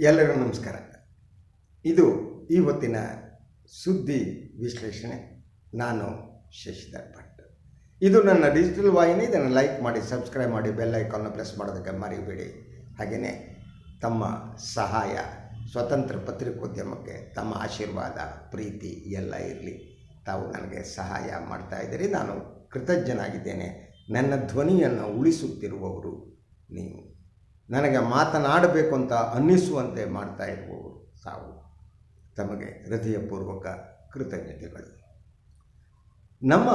ಎಲ್ಲರಿಗೂ ನಮಸ್ಕಾರ. ಇದು ಇವತ್ತಿನ ಸುದ್ದಿ ವಿಶ್ಲೇಷಣೆ. ನಾನು ಶಶಿಧರ್ ಭಟ್. ಇದು ನನ್ನ ಡಿಜಿಟಲ್ ವಾಹಿನಿ. ಇದನ್ನು ಲೈಕ್ ಮಾಡಿ ಸಬ್ಸ್ಕ್ರೈಬ್ ಮಾಡಿ ಬೆಲ್ ಐಕಾನ್ನ ಪ್ರೆಸ್ ಮಾಡೋದಕ್ಕೆ ಮರಿಬೇಡಿ. ಹಾಗೆಯೇ ತಮ್ಮ ಸಹಾಯ, ಸ್ವತಂತ್ರ ಪತ್ರಿಕೋದ್ಯಮಕ್ಕೆ ತಮ್ಮ ಆಶೀರ್ವಾದ, ಪ್ರೀತಿ ಎಲ್ಲ ಇರಲಿ. ತಾವು ನನಗೆ ಸಹಾಯ ಮಾಡ್ತಾ ಇದ್ದೀರಿ. ನಾನು ಕೃತಜ್ಞನಾಗಿದ್ದೇನೆ. ನನ್ನ ಧ್ವನಿಯನ್ನು ಉಳಿಸುತ್ತಿರುವವರು ನೀವು. ನನಗೆ ಮಾತನಾಡಬೇಕು ಅಂತ ಅನ್ನಿಸುವಂತೆ ಮಾಡ್ತಾ ಇರುವವರು ತಾವು ತಮಗೆ ಹೃದಯಪೂರ್ವಕ ಕೃತಜ್ಞತೆಗಳು. ನಮ್ಮ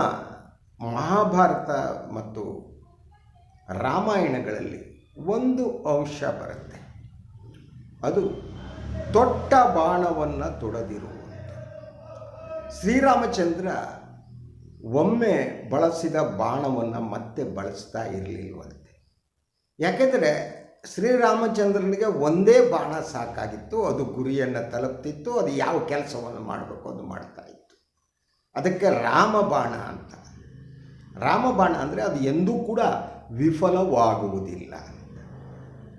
ಮಹಾಭಾರತ ಮತ್ತು ರಾಮಾಯಣಗಳಲ್ಲಿ ಒಂದು ಅಂಶ ಬರುತ್ತೆ. ಅದು ತೊಟ್ಟ ಬಾಣವನ್ನು ತೊಡದಿರುವಂಥ ಶ್ರೀರಾಮಚಂದ್ರ ಒಮ್ಮೆ ಬಳಸಿದ ಬಾಣವನ್ನು ಮತ್ತೆ ಬಳಸ್ತಾ ಇರಲಿಲ್ವಂತೆ. ಯಾಕೆಂದರೆ ಶ್ರೀರಾಮಚಂದ್ರನಿಗೆ ಒಂದೇ ಬಾಣ ಸಾಕಾಗಿತ್ತು. ಅದು ಗುರಿಯನ್ನು ತಲುಪ್ತಿತ್ತು. ಅದು ಯಾವ ಕೆಲಸವನ್ನು ಮಾಡಬೇಕು ಅದು ಮಾಡ್ತಾ ಇತ್ತು. ಅದಕ್ಕೆ ರಾಮಬಾಣ ಅಂತ. ರಾಮಬಾಣ ಅಂದರೆ ಅದು ಎಂದೂ ಕೂಡ ವಿಫಲವಾಗುವುದಿಲ್ಲ.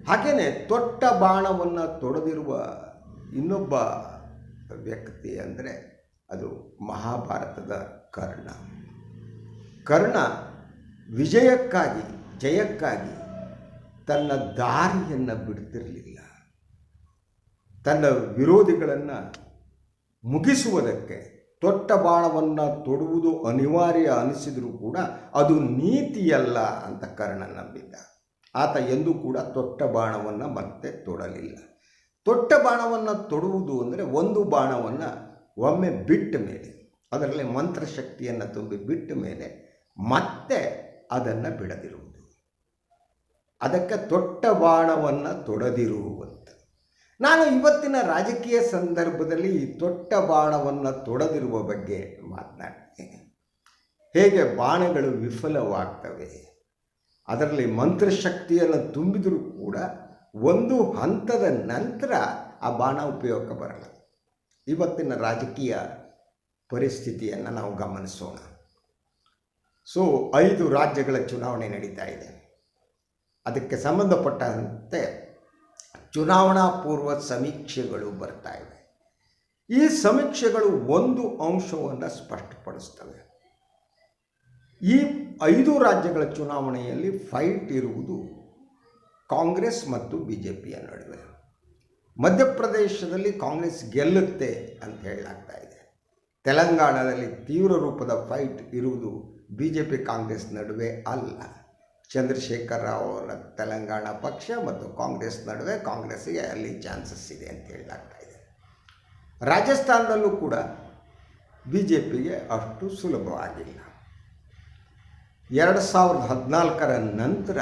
ಹಾಗೆಯೇ ತೊಟ್ಟ ಬಾಣವನ್ನು ತೊಡೆದಿರುವ ಇನ್ನೊಬ್ಬ ವ್ಯಕ್ತಿ ಅಂದರೆ ಅದು ಮಹಾಭಾರತದ ಕರ್ಣ. ಕರ್ಣ ವಿಜಯಕ್ಕಾಗಿ, ಜಯಕ್ಕಾಗಿ ತನ್ನ ದಾರಿಯನ್ನು ಬಿಡ್ತಿರಲಿಲ್ಲ. ತನ್ನ ವಿರೋಧಿಗಳನ್ನು ಮುಗಿಸುವುದಕ್ಕೆ ತೊಟ್ಟ ಬಾಣವನ್ನು ತೊಡುವುದು ಅನಿವಾರ್ಯ ಅನಿಸಿದರೂ ಕೂಡ ಅದು ನೀತಿಯಲ್ಲ ಅಂತ ಕರ್ಣ ನಂಬಿದ್ದ. ಆತ ಎಂದೂ ಕೂಡ ತೊಟ್ಟ ಬಾಣವನ್ನು ಮತ್ತೆ ತೊಡಲಿಲ್ಲ. ತೊಟ್ಟ ಬಾಣವನ್ನು ತೊಡುವುದು ಅಂದರೆ ಒಂದು ಬಾಣವನ್ನು ಒಮ್ಮೆ ಬಿಟ್ಟ ಮೇಲೆ, ಅದರಲ್ಲಿ ಮಂತ್ರಶಕ್ತಿಯನ್ನು ತುಂಬಿ ಬಿಟ್ಟ ಮೇಲೆ ಮತ್ತೆ ಅದನ್ನು ಬಿಡದಿರುವುದು. ಅದಕ್ಕೆ ತೊಟ್ಟ ಬಾಣವನ್ನು ತೊಡದಿರುವಂಥ ನಾನು ಇವತ್ತಿನ ರಾಜಕೀಯ ಸಂದರ್ಭದಲ್ಲಿ ಈ ತೊಟ್ಟ ಬಾಣವನ್ನು ತೊಡದಿರುವ ಬಗ್ಗೆ ಮಾತನಾಡ್ತೇನೆ. ಹೇಗೆ ಬಾಣಗಳು ವಿಫಲವಾಗ್ತವೆ, ಅದರಲ್ಲಿ ಮಂತ್ರಶಕ್ತಿಯನ್ನು ತುಂಬಿದರೂ ಕೂಡ ಒಂದು ಹಂತದ ನಂತರ ಆ ಬಾಣ ಉಪಯೋಗಕ್ಕೆ ಬರಲ್ಲ. ಇವತ್ತಿನ ರಾಜಕೀಯ ಪರಿಸ್ಥಿತಿಯನ್ನು ನಾವು ಗಮನಿಸೋಣ. ಸೊ ಐದು ರಾಜ್ಯಗಳ ಚುನಾವಣೆ ನಡೀತಾ ಇದೆ. ಅದಕ್ಕೆ ಸಂಬಂಧಪಟ್ಟಂತೆ ಚುನಾವಣಾ ಪೂರ್ವ ಸಮೀಕ್ಷೆಗಳು ಬರ್ತಾ ಇವೆ. ಈ ಸಮೀಕ್ಷೆಗಳು ಒಂದು ಅಂಶವನ್ನು ಸ್ಪಷ್ಟಪಡಿಸ್ತವೆ. ಈ ಐದು ರಾಜ್ಯಗಳ ಚುನಾವಣೆಯಲ್ಲಿ ಫೈಟ್ ಇರುವುದು ಕಾಂಗ್ರೆಸ್ ಮತ್ತು ಬಿ ಜೆ ಪಿಯ ನಡುವೆ. ಮಧ್ಯಪ್ರದೇಶದಲ್ಲಿ ಕಾಂಗ್ರೆಸ್ ಗೆಲ್ಲುತ್ತೆ ಅಂತ ಹೇಳಲಾಗ್ತಾ ಇದೆ. ತೆಲಂಗಾಣದಲ್ಲಿ ತೀವ್ರ ರೂಪದ ಫೈಟ್ ಇರುವುದು ಬಿ ಜೆ ಪಿ ಕಾಂಗ್ರೆಸ್ ನಡುವೆ ಅಲ್ಲ. ಚಂದ್ರಶೇಖರ್ ರಾವ್ ಅವರ ತೆಲಂಗಾಣ ಪಕ್ಷ ಮತ್ತು ಕಾಂಗ್ರೆಸ್ ನಡುವೆ ಕಾಂಗ್ರೆಸ್ಸಿಗೆ ಅಲ್ಲಿ ಚಾನ್ಸಸ್ ಇದೆ ಅಂತ ಹೇಳಲಾಗ್ತಾ ಇದೆ. ರಾಜಸ್ಥಾನದಲ್ಲೂ ಕೂಡ ಬಿ ಜೆ ಪಿಗೆ ಅಷ್ಟು ಸುಲಭವಾಗಿಲ್ಲ. ಎರಡು ಸಾವಿರದ ಹದಿನಾಲ್ಕರ ನಂತರ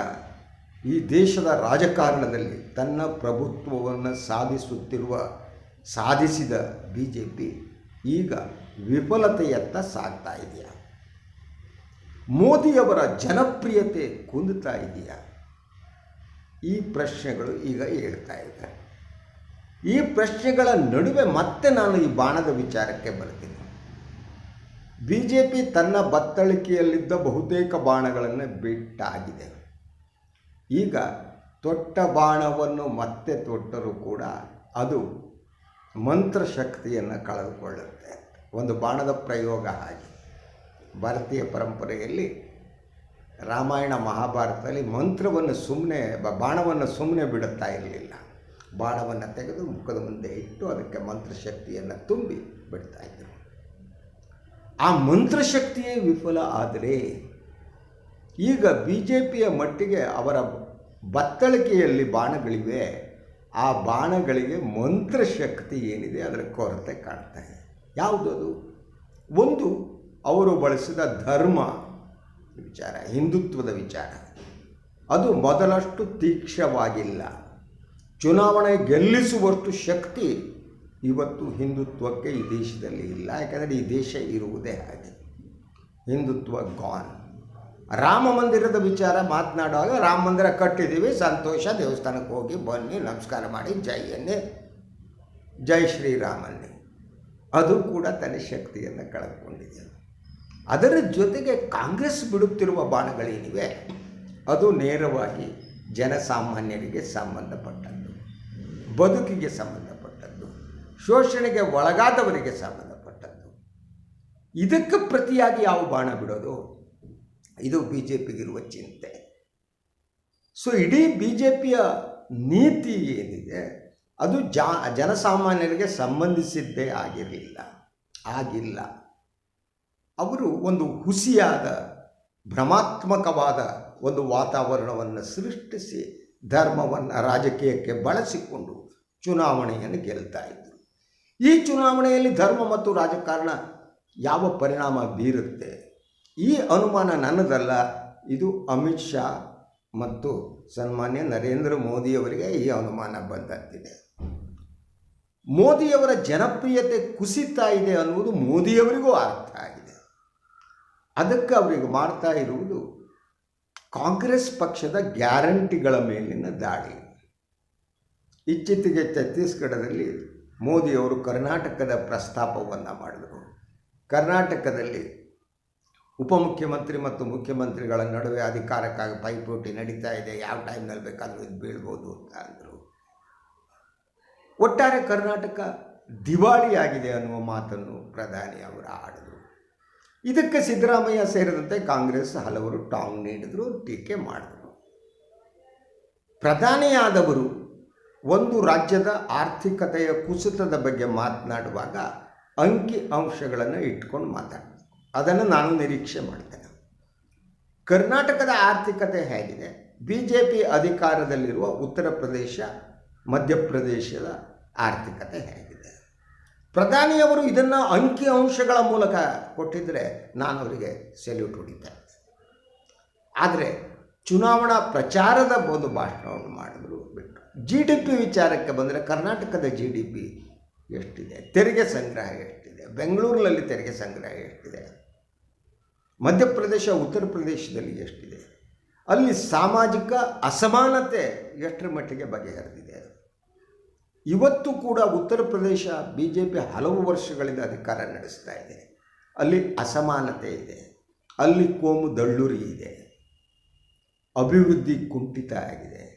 ಈ ದೇಶದ ರಾಜಕಾರಣದಲ್ಲಿ ತನ್ನ ಪ್ರಭುತ್ವವನ್ನು ಸಾಧಿಸುತ್ತಿರುವ, ಸಾಧಿಸಿದ ಬಿ ಜೆ ಪಿ ಈಗ ವಿಫಲತೆಯತ್ತ ಸಾಗ್ತಾ ಇದೆಯಾ? ಮೋದಿಯವರ ಜನಪ್ರಿಯತೆ ಕುಂದುತ್ತಾ ಇದೆಯಾ? ಈ ಪ್ರಶ್ನೆಗಳು ಈಗ ಹೇಳ್ತಾ ಇದೆ. ಈ ಪ್ರಶ್ನೆಗಳ ನಡುವೆ ಮತ್ತೆ ನಾನು ಈ ಬಾಣದ ವಿಚಾರಕ್ಕೆ ಬರ್ತೀನಿ. ಬಿ ಜೆ ಪಿ ತನ್ನ ಬತ್ತಳಿಕೆಯಲ್ಲಿದ್ದ ಬಹುತೇಕ ಬಾಣಗಳನ್ನು ಬಿಟ್ಟಾಗಿದೆ. ಈಗ ತೊಟ್ಟ ಬಾಣವನ್ನು ಮತ್ತೆ ತೊಟ್ಟರೂ ಕೂಡ ಅದು ಮಂತ್ರಶಕ್ತಿಯನ್ನು ಕಳೆದುಕೊಳ್ಳುತ್ತೆ. ಒಂದು ಬಾಣದ ಪ್ರಯೋಗ ಹಾಗೆ. ಭಾರತೀಯ ಪರಂಪರೆಯಲ್ಲಿ ರಾಮಾಯಣ ಮಹಾಭಾರತದಲ್ಲಿ ಮಂತ್ರವನ್ನು ಸುಮ್ಮನೆ ಬಾಣವನ್ನು ಸುಮ್ಮನೆ ಬಿಡುತ್ತಾ ಇರಲಿಲ್ಲ. ಬಾಣವನ್ನು ತೆಗೆದು ಮುಖದ ಮುಂದೆ ಇಟ್ಟು ಅದಕ್ಕೆ ಮಂತ್ರಶಕ್ತಿಯನ್ನು ತುಂಬಿ ಬಿಡ್ತಾ ಇದ್ದರು ಆ ಮಂತ್ರಶಕ್ತಿಯೇ ವಿಫಲ ಆದರೆ ಈಗ ಬಿ ಜೆ ಪಿಯ ಮಟ್ಟಿಗೆ ಅವರ ಬತ್ತಳಿಕೆಯಲ್ಲಿ ಬಾಣಗಳಿವೆ. ಆ ಬಾಣಗಳಿಗೆ ಮಂತ್ರಶಕ್ತಿ ಏನಿದೆ ಅದರ ಕೊರತೆ ಕಾಣ್ತಾ ಇದೆ. ಯಾವುದದು? ಒಂದು ಅವರು ಬಳಸಿದ ಧರ್ಮ ವಿಚಾರ, ಹಿಂದುತ್ವದ ವಿಚಾರ. ಅದು ಮೊದಲಷ್ಟು ತೀಕ್ಷ್ಣವಾಗಿಲ್ಲ. ಚುನಾವಣೆ ಗೆಲ್ಲಿಸುವಷ್ಟು ಶಕ್ತಿ ಇವತ್ತು ಹಿಂದುತ್ವಕ್ಕೆ ಈ ದೇಶದಲ್ಲಿ ಇಲ್ಲ. ಯಾಕಂದರೆ ಈ ದೇಶ ಇರುವುದೇ ಹಾಗೆ. ಹಿಂದುತ್ವ ಗಾನ್ ರಾಮ ಮಂದಿರದ ವಿಚಾರ ಮಾತನಾಡುವಾಗ ರಾಮ ಮಂದಿರ ಕಟ್ಟಿದ್ದೀವಿ, ಸಂತೋಷ, ದೇವಸ್ಥಾನಕ್ಕೆ ಹೋಗಿ ಬನ್ನಿ, ನಮಸ್ಕಾರ ಮಾಡಿ, ಜೈ ಜೈಯನ್ನೇ ಜೈ ಶ್ರೀರಾಮನ್ನೇ. ಅದು ಕೂಡ ತನ್ನ ಶಕ್ತಿಯನ್ನು ಕಳೆದುಕೊಂಡಿದೆ. ಅದರ ಜೊತೆಗೆ ಕಾಂಗ್ರೆಸ್ ಬಿಡುತ್ತಿರುವ ಬಾಣಗಳೇನಿವೆ? ಅದು ನೇರವಾಗಿ ಜನಸಾಮಾನ್ಯರಿಗೆ ಸಂಬಂಧಪಟ್ಟದ್ದು, ಬದುಕಿಗೆ ಸಂಬಂಧಪಟ್ಟದ್ದು, ಶೋಷಣೆಗೆ ಒಳಗಾದವರಿಗೆ ಸಂಬಂಧಪಟ್ಟದ್ದು. ಇದಕ್ಕೆ ಪ್ರತಿಯಾಗಿ ಯಾವ ಬಾಣ ಬಿಡೋದು? ಇದು ಬಿ ಜೆ ಪಿಗಿರುವ ಚಿಂತೆ. ಸೊ, ಇಡೀ ಬಿ ಜೆ ಪಿಯ ನೀತಿ ಏನಿದೆ, ಅದು ಜಾ, ಜನಸಾಮಾನ್ಯರಿಗೆ ಸಂಬಂಧಿಸಿದ್ದೇ ಆಗಿರಲಿಲ್ಲ. ಆಗಿಲ್ಲ. ಅವರು ಒಂದು ಹುಸಿಯಾದ, ಭ್ರಮಾತ್ಮಕವಾದ ಒಂದು ವಾತಾವರಣವನ್ನು ಸೃಷ್ಟಿಸಿ ಧರ್ಮವನ್ನು ರಾಜಕೀಯಕ್ಕೆ ಬಳಸಿಕೊಂಡು ಚುನಾವಣೆಯನ್ನು ಗೆಲ್ತಾ ಇದ್ದರು ಈ ಚುನಾವಣೆಯಲ್ಲಿ ಧರ್ಮ ಮತ್ತು ರಾಜಕಾರಣ ಯಾವ ಪರಿಣಾಮ ಬೀರುತ್ತೆ? ಈ ಅನುಮಾನ ನನ್ನದಲ್ಲ. ಇದು ಅಮಿತ್ ಶಾ ಮತ್ತು ಸನ್ಮಾನ್ಯ ನರೇಂದ್ರ ಮೋದಿಯವರಿಗೆ ಈ ಅನುಮಾನ ಬಂದಂತಿದೆ. ಮೋದಿಯವರ ಜನಪ್ರಿಯತೆ ಕುಸಿತಾ ಇದೆ ಅನ್ನುವುದು ಮೋದಿಯವರಿಗೂ ಅರ್ಥ ಆಗಿದೆ. ಅದಕ್ಕೆ ಅವರಿಗೆ ಮಾಡ್ತಾ ಇರುವುದು ಕಾಂಗ್ರೆಸ್ ಪಕ್ಷದ ಗ್ಯಾರಂಟಿಗಳ ಮೇಲಿನ ದಾಳಿ. ಇತ್ತೀಚೆಗೆ ಛತ್ತೀಸ್ಗಢದಲ್ಲಿ ಮೋದಿಯವರು ಕರ್ನಾಟಕದ ಪ್ರಸ್ತಾಪವನ್ನು ಮಾಡಿದರು. ಕರ್ನಾಟಕದಲ್ಲಿ ಉಪಮುಖ್ಯಮಂತ್ರಿ ಮತ್ತು ಮುಖ್ಯಮಂತ್ರಿಗಳ ನಡುವೆ ಅಧಿಕಾರಕ್ಕಾಗಿ ಪೈಪೋಟಿ ನಡೀತಾ ಇದೆ, ಯಾವ ಟೈಮ್ನಲ್ಲಿ ಬೇಕಾದರೂ ಇದು ಬೀಳ್ಬೋದು ಅಂತ ಅಂದರು. ಒಟ್ಟಾರೆ ಕರ್ನಾಟಕ ದಿವಾಳಿಯಾಗಿದೆ ಅನ್ನುವ ಮಾತನ್ನು ಪ್ರಧಾನಿ ಅವರು ಆಡಿದರು. ಇದಕ್ಕೆ ಸಿದ್ದರಾಮಯ್ಯ ಸೇರಿದಂತೆ ಕಾಂಗ್ರೆಸ್ ಹಲವರು ಟಾಂಗ್ ನೀಡಿದರು, ಟೀಕೆ ಮಾಡಿದರು. ಪ್ರಧಾನಿಯಾದವರು ಒಂದು ರಾಜ್ಯದ ಆರ್ಥಿಕತೆಯ ಕುಸಿತದ ಬಗ್ಗೆ ಮಾತನಾಡುವಾಗ ಅಂಕಿ ಅಂಶಗಳನ್ನು ಇಟ್ಕೊಂಡು ಮಾತಾಡ್ತಾರೆ ಅದನ್ನು ನಾನು ನಿರೀಕ್ಷೆ ಮಾಡ್ತೇನೆ. ಕರ್ನಾಟಕದ ಆರ್ಥಿಕತೆ ಹೇಗಿದೆ? B J P ಅಧಿಕಾರದಲ್ಲಿರುವ Uttar Pradesh, ಮಧ್ಯಪ್ರದೇಶದ ಆರ್ಥಿಕತೆ ಹೇಗಿದೆ? ಪ್ರಧಾನಿಯವರು ಇದನ್ನು ಅಂಕಿ ಅಂಶಗಳ ಮೂಲಕ ಕೊಟ್ಟಿದ್ದರೆ ನಾನು ಅವರಿಗೆ ಸೆಲ್ಯೂಟ್ ಹೊಡಿತಾ ಆದರೆ ಚುನಾವಣಾ ಪ್ರಚಾರದ ಒಂದು ಭಾಷಣವನ್ನು ಮಾಡಿದ್ರು ಬಿಟ್ಟು. ಜಿ ಡಿ ಪಿ ವಿಚಾರಕ್ಕೆ ಬಂದರೆ ಕರ್ನಾಟಕದ ಜಿ ಡಿ ಪಿ ಎಷ್ಟಿದೆ? ತೆರಿಗೆ ಸಂಗ್ರಹ ಎಷ್ಟಿದೆ? ಬೆಂಗಳೂರಿನಲ್ಲಿ ತೆರಿಗೆ ಸಂಗ್ರಹ ಎಷ್ಟಿದೆ? ಮಧ್ಯಪ್ರದೇಶ, ಉತ್ತರ ಪ್ರದೇಶದಲ್ಲಿ ಎಷ್ಟಿದೆ? ಅಲ್ಲಿ ಸಾಮಾಜಿಕ ಅಸಮಾನತೆ ಎಷ್ಟರ ಮಟ್ಟಿಗೆ ಬಗೆಹರಿದಿದೆ? ಇವತ್ತು ಕೂಡ Uttar Pradesh B J P ಹಲವು ವರ್ಷಗಳಿಂದ ಅಧಿಕಾರ ನಡೆಸ್ತಾ ಇದೆ. ಅಲ್ಲಿ ಅಸಮಾನತೆ ಇದೆ. ಅಲ್ಲಿ ಕೋಮು ದಳ್ಳುರಿ ಇದೆ. ಅಭಿವೃದ್ಧಿ ಕುಂಠಿತ ಆಗಿದೆ.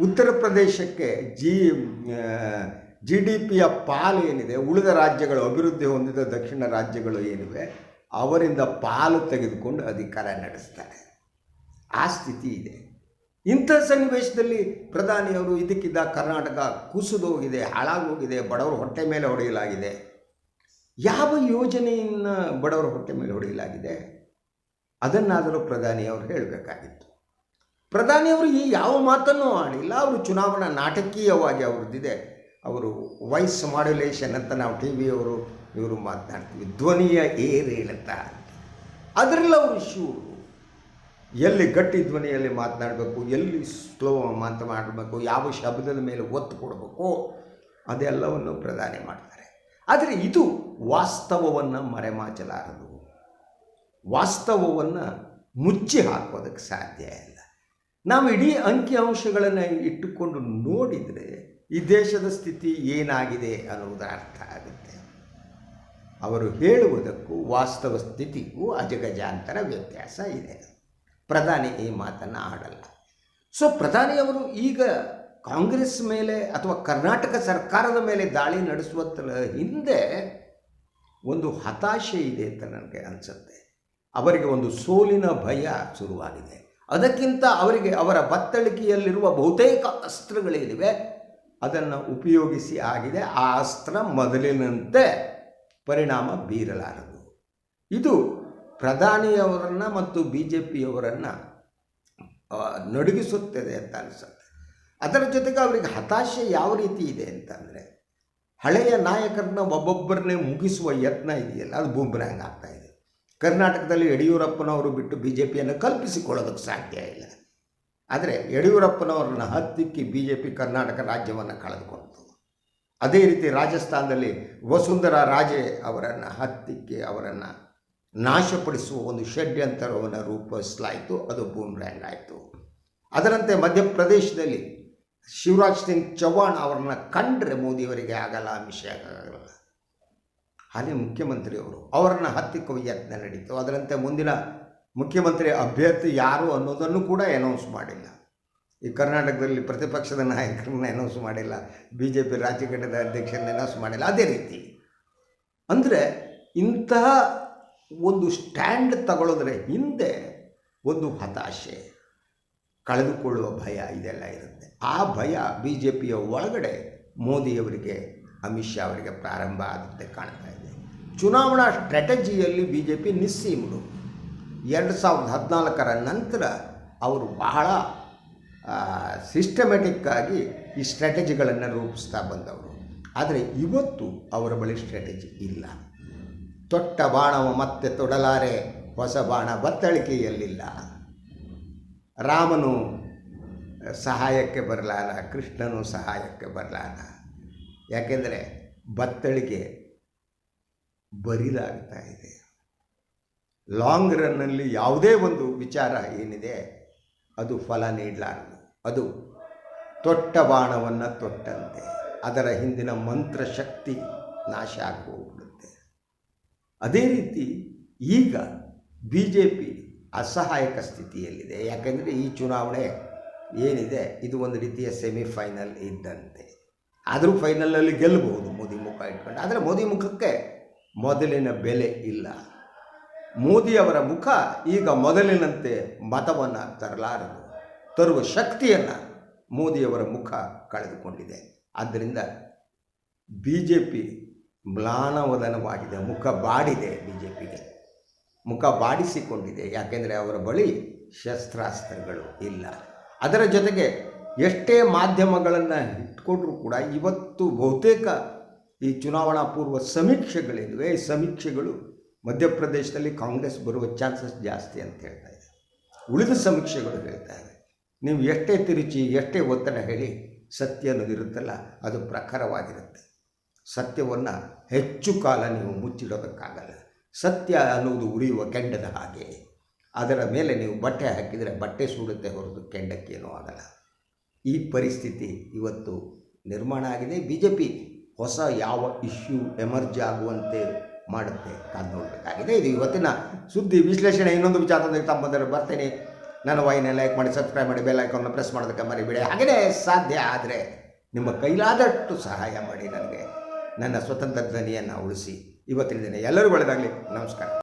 ಉತ್ತರ ಪ್ರದೇಶಕ್ಕೆ ಜಿ ಜಿ ಡಿ ಪಿಯ ಪಾಲು ಏನಿದೆ, ಉಳಿದ ರಾಜ್ಯಗಳು, ಅಭಿವೃದ್ಧಿ ಹೊಂದಿದ ದಕ್ಷಿಣ ರಾಜ್ಯಗಳು ಏನಿವೆ, ಅವರಿಂದ ಪಾಲು ತೆಗೆದುಕೊಂಡು ಅಧಿಕಾರ ನಡೆಸ್ತಾರೆ. ಆ ಸ್ಥಿತಿ ಇದೆ. ಇಂಥ ಸನ್ನಿವೇಶದಲ್ಲಿ ಪ್ರಧಾನಿಯವರು ಇದಕ್ಕಿದ್ದ ಕರ್ನಾಟಕ ಕುಸಿದೋಗಿದೆ ಹಾಳಾಗೋಗಿದೆ ಬಡವರ ಹೊಟ್ಟೆ ಮೇಲೆ ಹೊಡೆಯಲಾಗಿದೆ. ಯಾವ ಯೋಜನೆಯನ್ನು ಬಡವರ ಹೊಟ್ಟೆ ಮೇಲೆ ಹೊಡೆಯಲಾಗಿದೆ? ಅದನ್ನಾದರೂ ಪ್ರಧಾನಿಯವರು ಹೇಳಬೇಕಾಗಿತ್ತು. ಪ್ರಧಾನಿಯವರು ಈ ಯಾವ ಮಾತನ್ನು ಆಡಿಲ್ಲ. ಅವರು ಚುನಾವಣಾ ನಾಟಕೀಯವಾಗಿ ಅವ್ರದ್ದಿದೆ. ಅವರು ವಾಯ್ಸ್ ಮಾಡ್ಯುಲೇಷನ್ ಅಂತ ನಾವು ಟಿ ವಿಯವರು ಇವರು ಮಾತನಾಡ್ತೀವಿ. ಧ್ವನಿಯ ಏರೇಳತ ಅದರಲ್ಲಿ ಅವರು ಶೂರು ಎಲ್ಲಿ ಗಟ್ಟಿ ಧ್ವನಿಯಲ್ಲಿ ಮಾತನಾಡಬೇಕು, ಎಲ್ಲಿ ಸ್ಲೋ ಮಾತು ಮಾಡಬೇಕು, ಯಾವ ಶಬ್ದದ ಮೇಲೆ ಒತ್ತು ಕೊಡಬೇಕು, ಅದೆಲ್ಲವನ್ನು ಪ್ರಧಾನಿ ಮಾಡ್ತಾರೆ. ಆದರೆ ಇದು ವಾಸ್ತವವನ್ನು ಮರೆಮಾಚಲಾರದು. ವಾಸ್ತವವನ್ನು ಮುಚ್ಚಿ ಹಾಕೋದಕ್ಕೆ ಸಾಧ್ಯ ಇಲ್ಲ. ನಾವು ಇಡೀ ಅಂಕಿಅಂಶಗಳನ್ನು ಇಟ್ಟುಕೊಂಡು ನೋಡಿದರೆ ಈ ದೇಶದ ಸ್ಥಿತಿ ಏನಾಗಿದೆ ಅನ್ನೋದರ ಅರ್ಥ ಆಗುತ್ತೆ. ಅವರು ಹೇಳುವುದಕ್ಕೂ ವಾಸ್ತವ ಸ್ಥಿತಿಗೂ ಅಜಗಜಾಂತರ ವ್ಯತ್ಯಾಸ ಇದೆ. ಪ್ರಧಾನಿ ಈ ಮಾತನ್ನು ಆಡಲ್ಲ. ಸೊ ಪ್ರಧಾನಿಯವರು ಈಗ ಕಾಂಗ್ರೆಸ್ ಮೇಲೆ ಅಥವಾ ಕರ್ನಾಟಕ ಸರ್ಕಾರದ ಮೇಲೆ ದಾಳಿ ನಡೆಸುವ ಹಿಂದೆ ಒಂದು ಹತಾಶೆ ಇದೆ ಅಂತ ನನಗೆ ಅನಿಸುತ್ತೆ. ಅವರಿಗೆ ಒಂದು ಸೋಲಿನ ಭಯ ಶುರುವಾಗಿದೆ. ಅದಕ್ಕಿಂತ ಅವರಿಗೆ ಅವರ ಬತ್ತಳಿಕೆಯಲ್ಲಿರುವ ಬಹುತೇಕ ಅಸ್ತ್ರಗಳೇನಿವೆ ಅದನ್ನು ಉಪಯೋಗಿಸಿ ಆಗಿದೆ. ಆ ಅಸ್ತ್ರ ಮೊದಲಿನಂತೆ ಪರಿಣಾಮ ಬೀರಲಾರದು. ಇದು ಪ್ರಧಾನಿಯವರನ್ನು ಮತ್ತು ಬಿ ಜೆ ಪಿಯವರನ್ನು ನಡುಗಿಸುತ್ತದೆ ಅಂತ ಅನಿಸುತ್ತೆ. ಅದರ ಜೊತೆಗೆ ಅವರಿಗೆ ಹತಾಶೆ ಯಾವ ರೀತಿ ಇದೆ ಅಂತಂದರೆ, ಹಳೆಯ ನಾಯಕರನ್ನ ಒಬ್ಬೊಬ್ಬರನ್ನೇ ಮುಗಿಸುವ ಯತ್ನ ಇದೆಯಲ್ಲ, ಅದು ಬೂಮ್ರ್ಯಾಂಗ್ ಆಗ್ತಾ ಇದೆ. ಕರ್ನಾಟಕದಲ್ಲಿ ಯಡಿಯೂರಪ್ಪನವರು ಬಿಟ್ಟು ಬಿ ಜೆ ಪಿಯನ್ನು ಕಲ್ಪಿಸಿಕೊಳ್ಳೋದಕ್ಕೆ ಸಾಧ್ಯ ಇಲ್ಲ. ಆದರೆ ಯಡಿಯೂರಪ್ಪನವರನ್ನ ಹತ್ತಿಕ್ಕಿ ಬಿ ಜೆ ಪಿ ಕರ್ನಾಟಕ ರಾಜ್ಯವನ್ನು ಕಳೆದುಕೊಂತು. ಅದೇ ರೀತಿ ರಾಜಸ್ಥಾನದಲ್ಲಿ ವಸುಂಧರಾ ರಾಜೆ ಅವರನ್ನು ಹತ್ತಿಕ್ಕಿ ಅವರನ್ನು ನಾಶಪಡಿಸುವ ಒಂದು ಷಡ್ಯಂತರವನ್ನು ರೂಪಿಸಲಾಯಿತು, ಅದು ಬೂಮ್ರ್ಯಾಂಗ್ ಆಯಿತು. ಅದರಂತೆ ಮಧ್ಯಪ್ರದೇಶದಲ್ಲಿ ಶಿವರಾಜ್ ಸಿಂಗ್ ಚೌಹಾಣ್ ಅವರನ್ನು ಕಂಡ್ರೆ ಮೋದಿಯವರಿಗೆ ಆಗಲ್ಲ, ಅಮಿತ್ ಆಗಲ್ಲ. ಹಾಲಿ ಮುಖ್ಯಮಂತ್ರಿಯವರು ಅವರನ್ನು ಹತ್ತಿಕ್ಕುವ ಯತ್ನ ನಡೀತು. ಅದರಂತೆ ಮುಂದಿನ ಮುಖ್ಯಮಂತ್ರಿ ಅಭ್ಯರ್ಥಿ ಯಾರು ಅನ್ನೋದನ್ನು ಕೂಡ ಅನೌನ್ಸ್ ಮಾಡಿಲ್ಲ. ಈ ಕರ್ನಾಟಕದಲ್ಲಿ ಪ್ರತಿಪಕ್ಷದ ನಾಯಕರನ್ನ ಅನೌನ್ಸ್ ಮಾಡಿಲ್ಲ ಬಿ ಜೆ ಪಿ ರಾಜ್ಯ ಘಟಕದ ಅಧ್ಯಕ್ಷರನ್ನ ಅನೌನ್ಸ್ ಮಾಡಿಲ್ಲ, ಅದೇ ರೀತಿ. ಅಂದರೆ ಇಂತಹ ಒಂದು ಸ್ಟ್ಯಾಂಡ್ ತಗೊಳ್ಳೋದ್ರೆ ಹಿಂದೆ ಒಂದು ಹತಾಶೆ, ಕಳೆದುಕೊಳ್ಳುವ ಭಯ ಇದೆಲ್ಲ ಇರುತ್ತೆ. ಆ ಭಯ ಬಿ ಜೆ ಪಿಯ ಒಳಗಡೆ ಮೋದಿಯವರಿಗೆ, ಅಮಿತ್ ಶಾ ಅವರಿಗೆ ಪ್ರಾರಂಭ ಆದಂತೆ ಕಾಣ್ತಾ ಇದೆ. ಚುನಾವಣಾ ಸ್ಟ್ರಾಟಜಿಯಲ್ಲಿ ಬಿ ಜೆ ಪಿ ನಿಸ್ಸೀಮರು ಎರಡು ಸಾವಿರದ ಹದಿನಾಲ್ಕರ ನಂತರ ಅವರು ಬಹಳ ಸಿಸ್ಟಮೆಟಿಕ್ಕಾಗಿ ಈ ಸ್ಟ್ರಾಟಜಿಗಳನ್ನು ರೂಪಿಸ್ತಾ ಬಂದವರು. ಆದರೆ ಇವತ್ತು ಅವರ ಬಳಿ ಸ್ಟ್ರಾಟಜಿ ಇಲ್ಲ. ತೊಟ್ಟ ಬಾಣವ ಮತ್ತೆ ತೊಡಲಾರೆ ಹೊಸ ಬಾಣ ಬತ್ತಳಿಕೆಯಲ್ಲಿಲ್ಲ. ರಾಮನು ಸಹಾಯಕ್ಕೆ ಬರಲಾರ ಕೃಷ್ಣನು ಸಹಾಯಕ್ಕೆ ಬರಲಾರ ಯಾಕೆಂದರೆ ಬತ್ತಳಿಕೆ ಬರಿದಾಗ್ತಾ ಇದೆ. ಲಾಂಗ್ ರನ್ನಲ್ಲಿ ಯಾವುದೇ ಒಂದು ವಿಚಾರ ಏನಿದೆ, ಅದು ಫಲ ನೀಡಲಾರದು. ಅದು ತೊಟ್ಟ ಬಾಣವನ್ನು ತೊಟ್ಟಂತೆ. ಅದರ ಹಿಂದಿನ ಮಂತ್ರ ಶಕ್ತಿ ನಾಶ ಆಗಿ ಅದೇ ರೀತಿ ಈಗ ಬಿ ಜೆ ಪಿ ಅಸಹಾಯಕ ಸ್ಥಿತಿಯಲ್ಲಿದೆ. ಯಾಕೆಂದರೆ ಈ ಚುನಾವಣೆ ಏನಿದೆ, ಇದು ಒಂದು ರೀತಿಯ ಸೆಮಿಫೈನಲ್ ಇದ್ದಂತೆ. ಆದರೂ ಫೈನಲಲ್ಲಿ ಗೆಲ್ಲಬಹುದು ಮೋದಿ ಮುಖ ಇಟ್ಕೊಂಡು. ಆದರೆ ಮೋದಿ ಮುಖಕ್ಕೆ ಮೊದಲಿನ ಬೆಲೆ ಇಲ್ಲ. ಮೋದಿಯವರ ಮುಖ ಈಗ ಮೊದಲಿನಂತೆ ಮತವನ್ನು ತರಲಾರದು ತರುವ ಶಕ್ತಿಯನ್ನು ಮೋದಿಯವರ ಮುಖ ಕಳೆದುಕೊಂಡಿದೆ. ಆದ್ದರಿಂದ ಬಿ ಜೆ ಪಿ ಮ್ಲಾನವದನವಾಗಿದೆ, ಮುಖ ಬಾಡಿದೆ ಬಿ ಜೆ ಪಿಗೆ ಮುಖ ಬಾಡಿಸಿಕೊಂಡಿದೆ, ಯಾಕೆಂದರೆ ಅವರ ಬಳಿ ಶಸ್ತ್ರಾಸ್ತ್ರಗಳು ಇಲ್ಲ. ಅದರ ಜೊತೆಗೆ ಎಷ್ಟೇ ಮಾಧ್ಯಮಗಳನ್ನು ಇಟ್ಕೊಂಡ್ರೂ ಕೂಡ ಇವತ್ತು ಬಹುತೇಕ ಈ ಚುನಾವಣಾ ಪೂರ್ವ ಸಮೀಕ್ಷೆಗಳಿವೆ ಈ ಸಮೀಕ್ಷೆಗಳು ಮಧ್ಯಪ್ರದೇಶದಲ್ಲಿ ಕಾಂಗ್ರೆಸ್ ಬರುವ ಚಾನ್ಸಸ್ ಜಾಸ್ತಿ ಅಂತ ಹೇಳ್ತಾ ಇದೆ. ಉಳಿದ ಸಮೀಕ್ಷೆಗಳು ಹೇಳ್ತಾ ಇದೆ. ನೀವು ಎಷ್ಟೇ ತಿರುಚಿ, ಎಷ್ಟೇ ಒತ್ತಡ ಹೇಳಿ ಸತ್ಯ ಅನ್ನೋದಿರುತ್ತಲ್ಲ ಅದು ಪ್ರಖರವಾಗಿರುತ್ತೆ. ಸತ್ಯವನ್ನು ಹೆಚ್ಚು ಕಾಲ ನೀವು ಮುಚ್ಚಿಡೋದಕ್ಕಾಗಲ್ಲ. ಸತ್ಯ ಅನ್ನುವುದು ಉರಿಯುವ ಕೆಂಡದ ಹಾಗೆ. ಅದರ ಮೇಲೆ ನೀವು ಬಟ್ಟೆ ಹಾಕಿದರೆ ಬಟ್ಟೆ ಸುಡುತ್ತೆ ಹೊರತು ಕೆಂಡಕ್ಕೇನೂ ಆಗಲ್ಲ. ಈ ಪರಿಸ್ಥಿತಿ ಇವತ್ತು ನಿರ್ಮಾಣ ಆಗಿದೆ. ಬಿ ಜೆ ಪಿ ಹೊಸ ಯಾವ ಇಶ್ಯೂ ಎಮರ್ಜ್ ಆಗುವಂತೆ ಮಾಡುತ್ತೆ ಕಾದು ನೋಡಬೇಕಾಗಿದೆ ಇದು ಇವತ್ತಿನ ಸುದ್ದಿ ವಿಶ್ಲೇಷಣೆ. ಇನ್ನೊಂದು ವಿಚಾರದೊಂದಿಗೆ ತಮ್ಮ ಬರ್ತೇನೆ. ನನ್ನ ವಾಯಿನ ಲೈಕ್ ಮಾಡಿ, ಸಬ್ಸ್ಕ್ರೈಬ್ ಮಾಡಿ, ಬೆಲ್ ಐಕಾನ್ನ ಪ್ರೆಸ್ ಮಾಡೋದಕ್ಕೆ ಮರಿಬೇಡಿ. ಹಾಗೆಯೇ ಸಾಧ್ಯ ಆದರೆ ನಿಮ್ಮ ಕೈಲಾದಷ್ಟು ಸಹಾಯ ಮಾಡಿ ನನಗೆ. ನನ್ನ ಸ್ವತಂತ್ರ ಧ್ವನಿಯನ್ನು ಉಳಿಸಿ. ಇವತ್ತಿನ ದಿನ ಎಲ್ಲರೂ ಒಳ್ಳೆಯದಾಗಲಿ ನಮಸ್ಕಾರ.